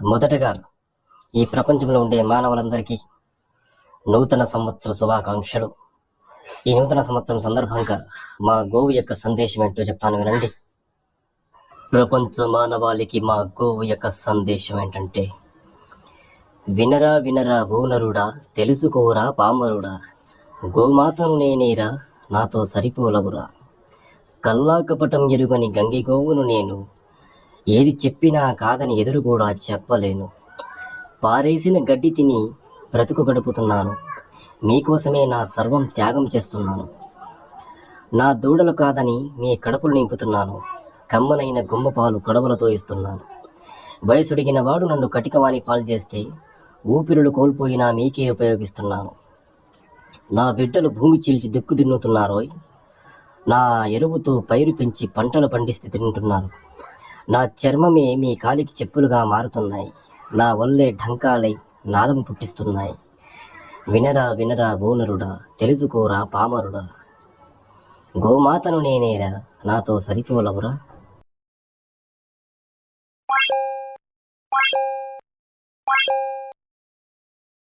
మొదటగా ఈ ప్రపంచంలో ఉండే మానవులందరికీ నూతన సంవత్సర శుభాకాంక్షలు. ఈ నూతన సంవత్సరం సందర్భంగా మా గోవు యొక్క సందేశం ఏంటో చెప్తాను వినండి. ప్రపంచ మానవాళికి మా గోవు యొక్క సందేశం ఏంటంటే వినరా వినరా ఓనరుడా తెలుసుకోరా పామరుడా గోమాతను నేనేరా నాతో సరిపోలవురా. కల్లాకపటం ఎరుగని గంగి గోవును నేను ఏది చెప్పినా కాదని ఎదురు కూడా చెప్పలేను. పారేసిన గడ్డి తిని బ్రతుకు గడుపుతున్నాను. మీకోసమే నా సర్వం త్యాగం చేస్తున్నాను. నా దూడలు కాదని మీ కడుపులు నింపుతున్నాను. కమ్మనైన గుమ్మపాలు కడవలతో ఇస్తున్నాను. వయసుడిగిన వాడు నన్ను కటికవాణి పాలు చేస్తే ఊపిరులు కోల్పోయినా మీకే ఉపయోగిస్తున్నాను. నా బిడ్డలు భూమి చీల్చి దిక్కు దిన్నుతున్నారోయ్? నా ఎరువుతో పైరు పెంచి పంటలు పండిస్తే తింటున్నారు నా చర్మమే మీ కాలికి చెప్పులుగా మారుతున్నాయి. నా వల్లే ఢంకాలై నాదం పుట్టిస్తున్నాయి. వినరా వినరా బోనరుడా తెలుసుకోరా పామరుడా. గోమాతను నేనేరా నాతో సరిపోలవురా?